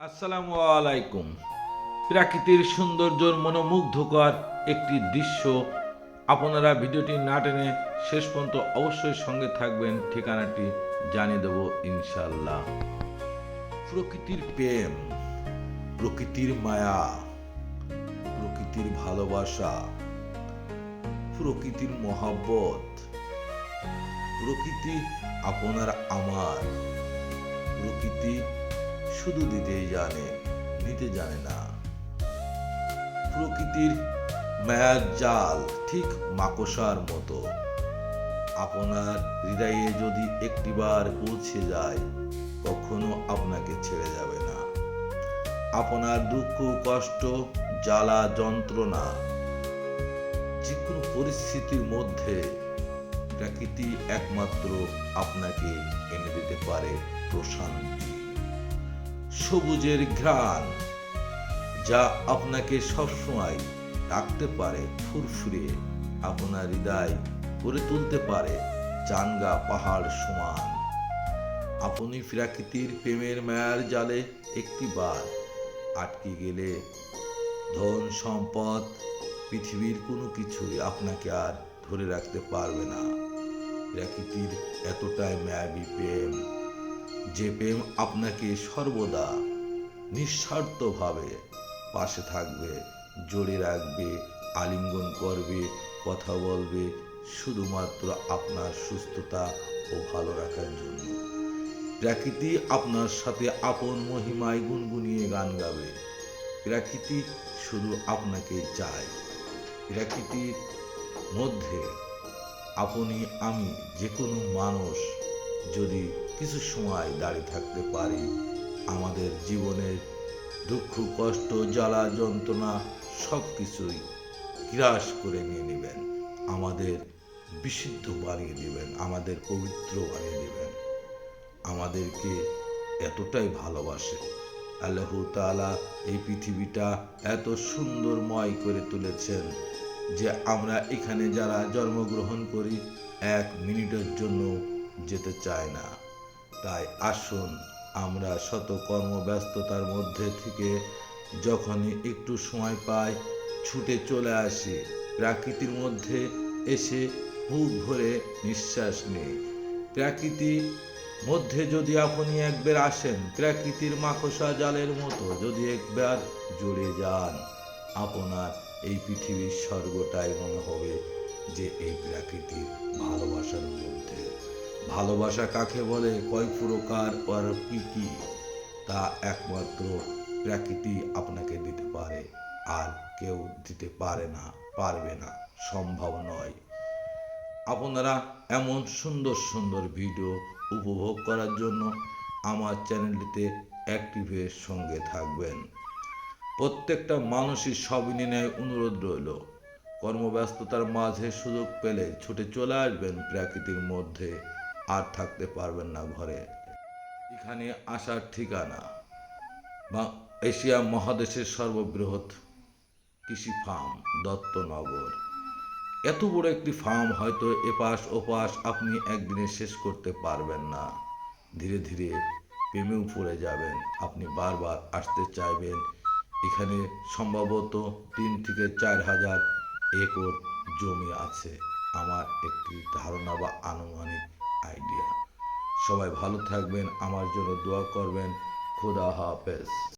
আসসালামু আলাইকুম। প্রাকৃতির সৌন্দর্যর মনোমুগ্ধকর একটি দৃশ্য আপনারা ভিডিওটি না টেনে শেষ পর্যন্ত অবশ্যই সঙ্গে থাকবেন, ঠিকানাটি জানিয়ে দেব ইনশাল্লাহ প্রকৃতির প্রেম, প্রকৃতির মায়া, প্রকৃতির ভালোবাসা, প্রকৃতির মহাব্বত, প্রকৃতি আপনার আমার, প্রকৃতি শুধু দিতেই জানে, নিতে জানে না। প্রকৃতির মায়ার জাল ঠিক মাকসার মতো। আপনার হৃদয়ে যদি একটিবার পৌঁছে যায়, কখনো আপনাকে ছেড়ে যাবে না। আপনার দুঃখ, কষ্ট, জ্বালা, যন্ত্রণা যে কোনো পরিস্থিতির মধ্যে প্রকৃতি একমাত্র আপনাকে এনে দিতে পারে প্রশান্তি। সবুজের ঘ্রাণ, যা আপনাকে সবসময় রাখতে পারে, ফুরফুরে। আপনার হৃদয় করে তুলতে পারে, চাঙ্গা পাহাড় সমান। আপনি প্রাকৃতির প্রেমের মায়ার জালে একটিবার আটকে গেলে ধন, সম্পদ, পৃথিবীর কোনো কিছুই আপনাকে আর ধরে রাখতে পারবে না। প্রকৃতির এতটাই মায়াবী প্রেম। যে প্রেম আপনাকে সর্বদা নিঃস্বার্থভাবে পাশে থাকবে জড়ে রাখবে, আলিঙ্গন করবে, কথা বলবে শুধুমাত্র আপনার সুস্থতা ও ভালো রাখার জন্য। প্রকৃতি আপনার সাথে আপন মহিমায় গুনগুনিয়ে গান গাবে। প্রকৃতি শুধু আপনাকে চায়। প্রকৃতির মধ্যে আপনি, আমি যে কোনো মানুষ যদি কিছু সময় দাঁড়িয়ে থাকতে পারি। আমাদের জীবনের দুঃখ, কষ্ট, জ্বালা, যন্ত্রণা সব কিছুই গ্রাস করে নিয়ে নেবেন। আমাদের বিশুদ্ধ বানিয়ে দেবেন আমাদের পবিত্র বানিয়ে দেবেন আমাদেরকে এতটাই ভালোবাসে আল্লাহ তাআলা এই পৃথিবীটা এত সুন্দরময় করে তুলেছেন যে আমরা এখানে যারা জন্মগ্রহণ করি, এক মিনিটের জন্য যেতে চায় না। তাই আসুন, আমরা শত কর্মব্যস্ততার মধ্যে থেকে যখনই একটু সময় পাই, ছুটে চলে আসি। প্রাকৃতির মধ্যে এসে বুক ভরে নিঃশ্বাস নেই। প্রাকৃতি মধ্যে যদি আপনি একবার আসেন, প্রাকৃতির মাকসা জালের মতো যদি একবার জুড়ে যান, আপনার এই পৃথিবীর স্বর্গটাই মনে হবে যে এই প্রাকৃতির ভালোবাসার মধ্যে। ভালোবাসা কাকে বলে? কয় প্রকার আর কি কি? তা একমাত্র প্রকৃতি আপনাকে দিতে পারে। আর কেউ দিতে পারে না, পারবে না, সম্ভব নয়। আপনারা এমন সুন্দর সুন্দর ভিডিও উপভোগ করার জন্য আমার চ্যানেলটিতে অ্যাক্টিভের সঙ্গে থাকবেন। প্রত্যেকটা মানুষই সবিনয় অনুরোধ রইল। কর্মব্যস্ততার মাঝে সুযোগ পেলে ছুটে চলে আসবেন প্রাকৃতির মধ্যে। আর থাকতে পারবেন না ঘরে। এখানে আসার ঠিকানা বা এশিয়া মহাদেশের সর্ববৃহৎ কৃষি ফার্ম, দত্তনগর। এত বড় একটি ফার্ম হয়তো এপাশ ওপাশ আপনি একদিনে শেষ করতে পারবেন না। ধীরে ধীরে প্রেমেও পড়ে যাবেন। আপনি বারবার আসতে চাইবেন। এখানে সম্ভবত তিন থেকে চার হাজার একর জমি আছে। আমার একটি ধারণা বা আনুমানিক আইডিয়া সবাই ভালো থাকবেন আমার জন্য দোয়া করবেন। খুদা হাফেজ।